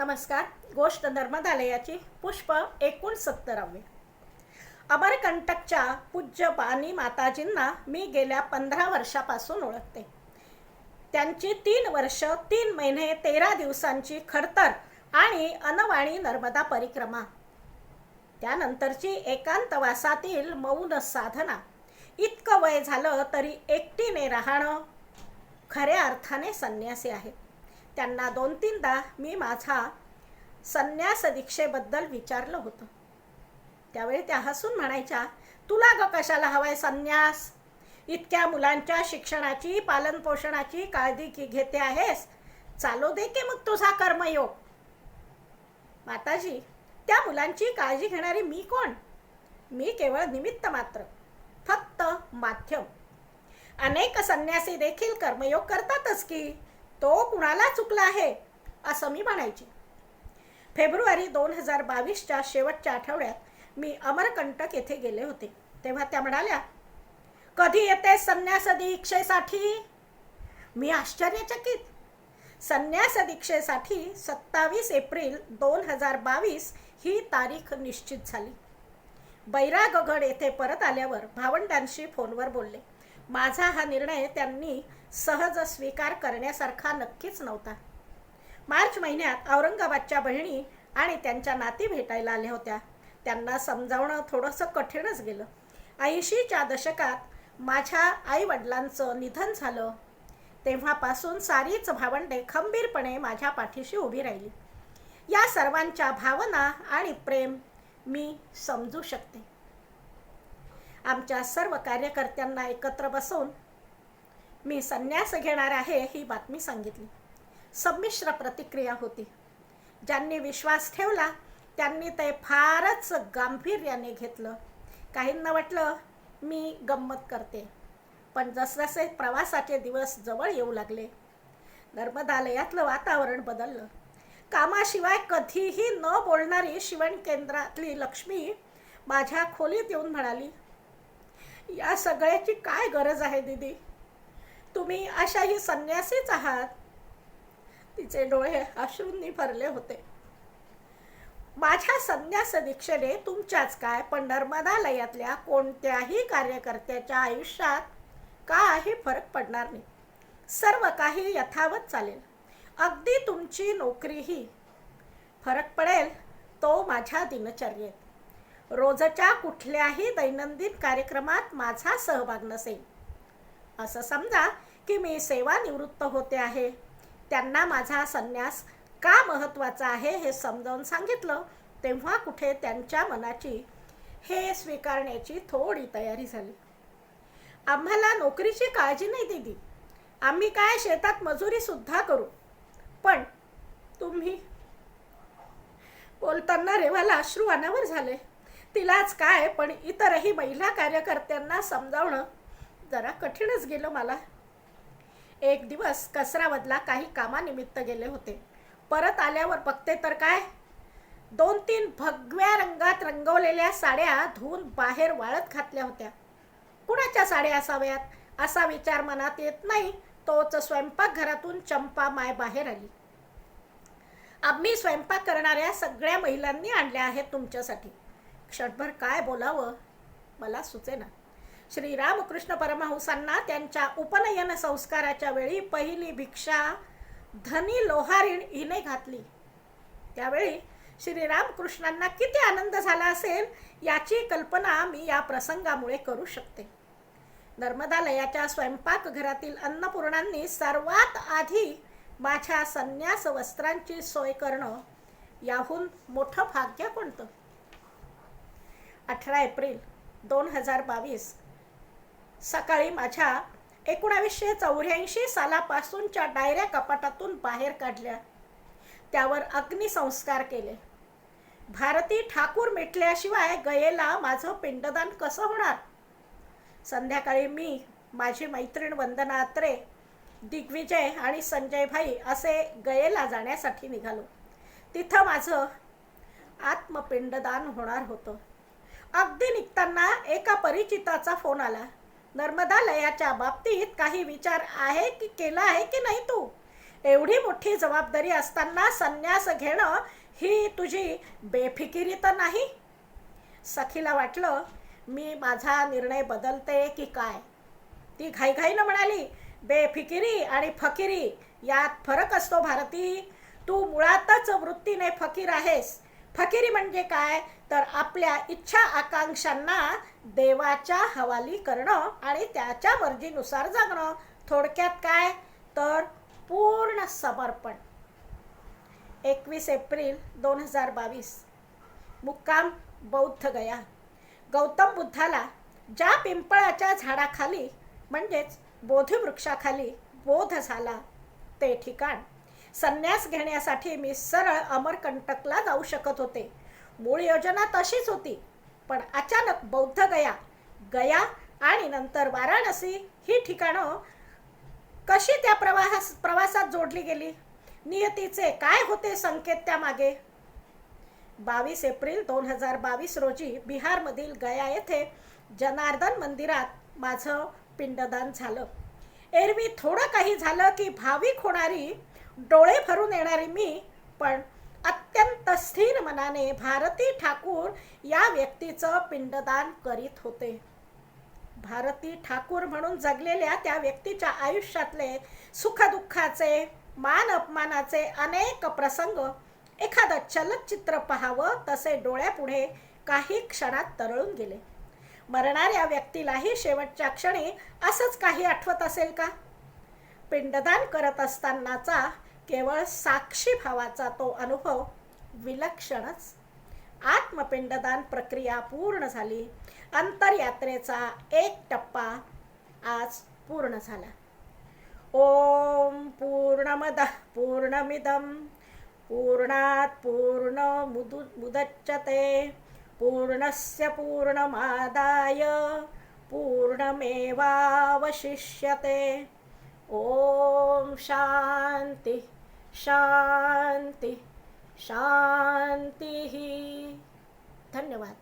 नमस्कार गोष्ट नर्मदालयाची पुष्प एकोणसत्तरावे. अमरकंटकच्या पूज्य बानी माताजींना मी गेल्या पंधरा वर्षापासून ओळखते. त्यांची तीन वर्ष तीन महिने तेरा दिवसांची खडतर आणि अनवाणी नर्मदा परिक्रमा. त्यानंतरची एकांतवासातील मौन साधना. इतकं वय झालं तरी एकटीने राहणं खऱ्या अर्थाने संन्यासी आहेत त्यांना दोन तीनदा मी माझा संन्यास दीक्षेबद्दल विचारलं होतं. त्यावेळी त्या हसून म्हणायच्या तुला ग कशाला हवाय संन्यास? इतक्या मुलांच्या शिक्षणाची पालनपोषणाची काळजी की घेते आहेस? चालू दे की मग तुझा कर्मयोग. माताजी त्या मुलांची काळजी घेणारी मी कोण? मी केवळ निमित्त मात्र फक्त माध्यम. अनेक संन्यासी देखील कर्मयोग करतातच की तो कुणाला चुकला आहे? असं मी म्हणायचे. फेब्रुवारी दोन हजार बावीसच्या शेवटच्या आठवड्यात मी अमरकंटक येथे गेले होते. तेव्हा त्या म्हणाल्या कधी येते संन्यास दीक्षेसाठी मी आश्चर्यचकित. संन्यास दीक्षेसाठी सत्तावीस एप्रिल दोन हजार बावीस ही तारीख निश्चित झाली. बैरागगड येथे परत आल्यावर भावंडांशी फोनवर बोलले. माझा हा निर्णय त्यांनी सहज स्वीकार करण्यासारखा नक्कीच नव्हता. मार्च महिन्यात औरंगाबादच्या बहिणी आणि त्यांच्या नाती भेटायला आल्या होत्या. त्यांना समजावणं थोडंसं कठीणच गेलं. ऐंशीच्या दशकात माझ्या आई वडिलांचं निधन झालं. तेव्हापासून सारीच भावंडे खंबीरपणे माझ्या पाठीशी उभी राहिली. या सर्वांच्या भावना आणि प्रेम मी समजू शकते. आमच्या सर्व कार्यकर्त्यांना एकत्र बसवून मी संन्यास घेणार आहे ही बातमी सांगितली. संमिश्र प्रतिक्रिया होती. ज्यांनी विश्वास ठेवला त्यांनी ते फारच गांभीर्याने घेतलं. काहींना वाटलं मी गंमत करते. पण जसजसे प्रवासाचे दिवस जवळ येऊ लागले नर्मदालयातलं वातावरण बदललं. कामाशिवाय कधीही न बोलणारी शिवण केंद्रातली लक्ष्मी माझ्या खोलीत येऊन म्हणाली या सगळ्याची काय गरज आहे दीदी? तुम्ही अशाही संन्यासीच आहात. तिचे डोळे अश्रूंनी भरले होते. माझ्या संन्यास दीक्षेने तुमच्याच काय पण नर्मदालयातल्या कोणत्याही कार्यकर्त्याच्या आयुष्यात काही फरक पडणार नाही. सर्व काही यथावत चालेल. अगदी तुमची नोकरीही फरक पडेल तो माझ्या दिनचर्येत. रोजच्या कुठल्याही दैनंदिन कार्यक्रमात माझा सहभाग नसेल. असं समजा की मी सेवानिवृत्त होते आहे. त्यांना माझा संन्यास का महत्त्वाचा आहे हे समजावून सांगितलं तेव्हा कुठे त्यांच्या मनाची हे स्वीकारण्याची थोडी तयारी झाली. आम्हाला नोकरीची काळजी नाही दिली. आम्ही काय शेतात मजुरी सुद्धा करू. पण तुम्ही बोलताना रेवाला अश्रू अनावर झाले. तिलाच काय पण इतरही महिला कार्यकर्त्यांना समजावणं जरा कठीणच गेलं मला. एक दिवस कसरावदला काही कामानिमित्त गेले होते. परत आल्यावर बघते तर काय? दोन तीन भगव्या रंगात रंगवलेल्या साड्या धुवून बाहेर वाळत घातल्या होत्या. कुणाच्या साड्या असाव्यात? असा विचार मनात येत नाही. तोच स्वयंपाकघरातून चंपा माय बाहेर आली. आम्ही स्वयंपाक करणाऱ्या सगळ्या महिलांनी आणल्या आहेत तुमच्यासाठी. क्षणभर काय बोलावं? मला सुचेना. श्री रामकृष्ण परमहंसांना त्यांच्या उपनयन संस्काराच्या वेळी पहिली भिक्षा धनी लोहारीण हिने घातली. त्यावेळी श्री रामकृष्णांना किती आनंद झाला असेल याची कल्पना मी या प्रसंगामुळे करू शकते. नर्मदालयाच्या स्वयंपाकघरातील अन्नपूर्णांनी सर्वात आधी माझ्या संन्यास वस्त्रांची सोय करणं याहून मोठं भाग्य कोणतं? अठरा एप्रिल दोन हजार बावीस. सकाळी माझ्या एकोणावीसशे चौऱ्याऐंशी सालापासूनच्या डायऱ्या कपाटातून बाहेर काढल्या. त्यावर अग्निसंस्कार केले. भारती ठाकूर मिटल्याशिवाय गयेला माझं पिंडदान कसं होणार? संध्याकाळी मी माझी मैत्रीण वंदना अत्रे दिग्विजय आणि संजय भाई असे गयेला जाण्यासाठी निघालो. तिथं माझं आत्मपिंडदान होणार होतं. अगदी निघताना एका परिचिताचा फोन आला. नर्मदालयाच्या बाबतीत काही विचार आहे की केला आहे की नाही तू? एवढी मोठी जबाबदारी असताना संन्यास घेणं ही तुझी बेफिकिरी तर नाही? सखीला वाटलं मी माझा निर्णय बदलते की काय? ती घाईघाईनं म्हणाली बेफिकिरी आणि फकिरी यात फरक असतो भारती. तू मुळातच वृत्तीने फकीर आहेस. फकिरी म्हणजे काय? तर आपल्या इच्छा आकांक्षांना देवाच्या हवाली करणं आणि त्याच्या मर्जीनुसार जगणं. थोडक्यात काय? तर पूर्ण समर्पण. एकवीस एप्रिल दोन हजार बावीस. मुक्काम बौद्ध गया. गौतम बुद्धाला ज्या पिंपळाच्या झाडाखाली म्हणजेच बोधिवृक्षाखाली बोध झाला ते ठिकाण. संन्यास घेण्यासाठी मी सरळ अमरकंटकला जाऊ शकत होते. मूळ योजना तशीच होती पण अचानक बौद्ध गया गया आणि नंतर वाराणसी ही ठिकाणं कशी त्या प्रवाहास प्रवासात जोडली गेली? नियतीचे काय होते संकेत त्यामागे? बावीस एप्रिल दोन हजार बावीस रोजी बिहारमधील गया येथे जनार्दन मंदिरात माझं पिंडदान झालं. एरवी थोडं काही झालं की भाविक होणारी डोळे भरून येणारी मी पण अत्यंत स्थिर मनाने भारती ठाकूर या व्यक्तीचं पिंडदान करीत होते. भारती ठाकूर म्हणून जगलेल्या त्या व्यक्तीच्या आयुष्यातले सुखदुःखाचे मान अपमानाचे अनेक प्रसंग एखादं चलचित्र पाहावं तसे डोळ्यापुढे काही क्षणात तरळून गेले. मरणाऱ्या व्यक्तीलाही शेवटच्या क्षणी असंच काही आठवत असेल का? पिंडदान करत असतानाचा केवळ साक्षी भावाचा तो अनुभव विलक्षणच. आत्मपिंडदान प्रक्रिया पूर्ण झाली. अंतरयात्रेचा एक टप्पा आज पूर्ण झाला. ओम पूर्णमद पूर्णमिदम पूर्णात पूर्ण मुदु मुदच्यते. पूर्णस्य पूर्णमादाय. पूर्णमेवावशिष्यते. ओम शांती शांती शांती धन्यवाद।